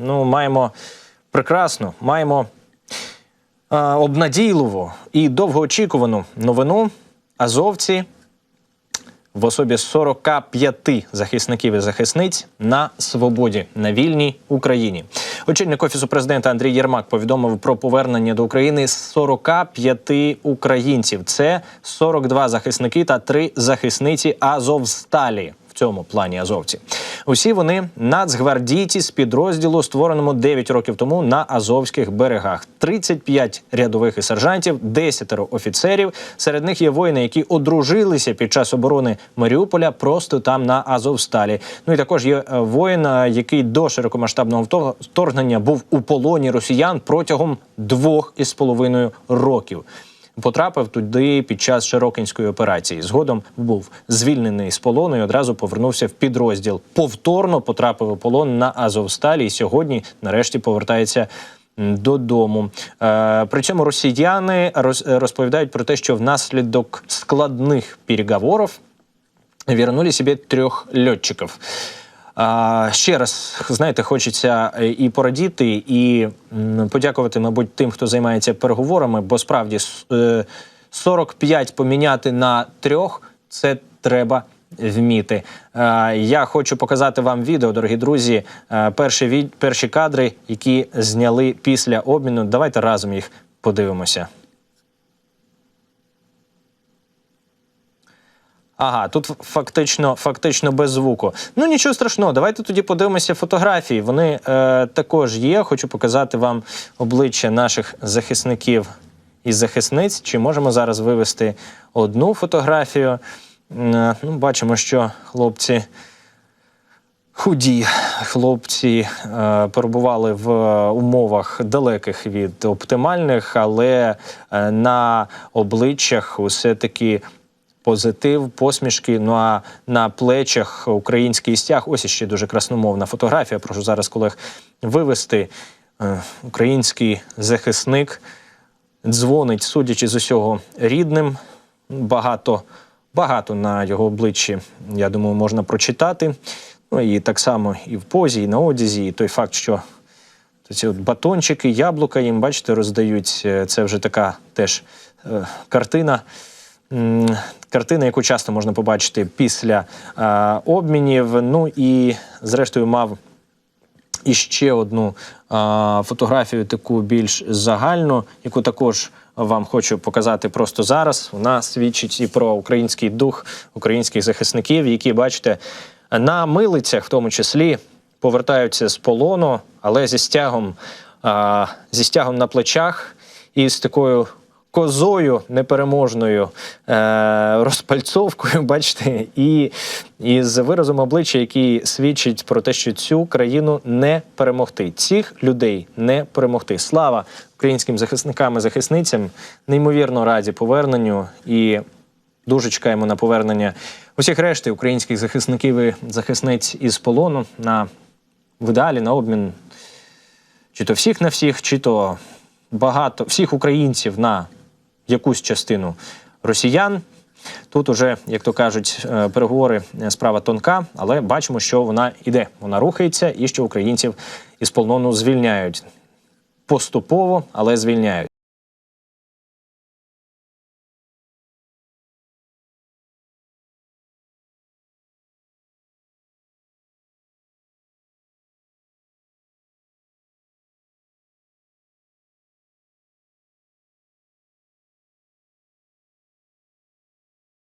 ну маємо прекрасну, маємо е, обнадійливу і довгоочікувану новину. Азовці в особі 45 захисників і захисниць на свободі на вільній Україні. Очільник офісу президента Андрій Єрмак повідомив про повернення до України 45 українців. Це 42 захисники та 3 захисниці Азовсталі. В цьому плані азовці усі вони нацгвардійці з підрозділу, створеному 9 років тому на Азовських берегах. 35 рядових і сержантів, 10 офіцерів. Серед них є воїни, які одружилися під час оборони Маріуполя просто там на Азовсталі. Ну і також є е, воїн, е, який до широкомасштабного вторгнення був у полоні росіян протягом двох із половиною років. Потрапив туди під час Широкинської операції. Згодом був звільнений з полону і одразу повернувся в підрозділ. Повторно потрапив у полон на Азовсталі. І сьогодні, нарешті, повертається додому. Е, при цьому росіяни роз- розповідають про те, що внаслідок складних переговорів вернули себе трьох льотчиків. Ще раз, знаєте, хочеться е, і порадіти, і подякувати, мабуть, тим, хто займається переговорами, бо справді с- е, 45 поміняти на трьох це треба вміти. Я хочу показати вам відео, дорогі друзі. е, Перші, від- перші кадри, які зняли після обміну. Давайте разом їх подивимося. Ага, тут фактично, фактично без звуку. Ну нічого страшного, давайте тоді подивимося фотографії. Вони е, також є. Хочу показати вам обличчя наших захисників і захисниць. Чи можемо зараз вивести одну фотографію? Е, ну, бачимо, що хлопці худі хлопці е, перебували в умовах далеких від оптимальних, але е, на обличчях усе таки позитив, посмішки. Ну а на плечах український стяг. Ось іще дуже красномовна фотографія. Прошу зараз колег вивести. Е, Український захисник дзвонить, судячи з усього, рідним. Багато, багато на його обличчі, я думаю, можна прочитати. Ну і так само і в позі, і на одязі, і той факт, що ці от батончики, яблука їм, бачите, роздають. Е, Це вже така теж е, картина. Картина, яку часто можна побачити після е, обмінів. Ну і, зрештою, мав і ще одну а, фотографію, таку більш загальну, яку також вам хочу показати просто зараз. Вона свідчить і про український дух українських захисників, які, бачите, на милицях, в тому числі, повертаються з полону, але зі стягом, а, зі стягом на плечах і з такою козою непереможною е, розпальцовкою, бачите, і, і з виразом обличчя, який свідчить про те, що цю країну не перемогти. Цих людей не перемогти. Слава українським захисникам і захисницям. Неймовірно раді поверненню і дуже чекаємо на повернення усіх решти українських захисників і захисниць із полону на в ідеалі на обмін чи то всіх на всіх, чи то багато всіх українців на якусь частину росіян. Тут уже, як то кажуть, е, переговори е, справа тонка, але бачимо, що вона іде, вона рухається, і що українців із полону звільняють поступово, але звільняють.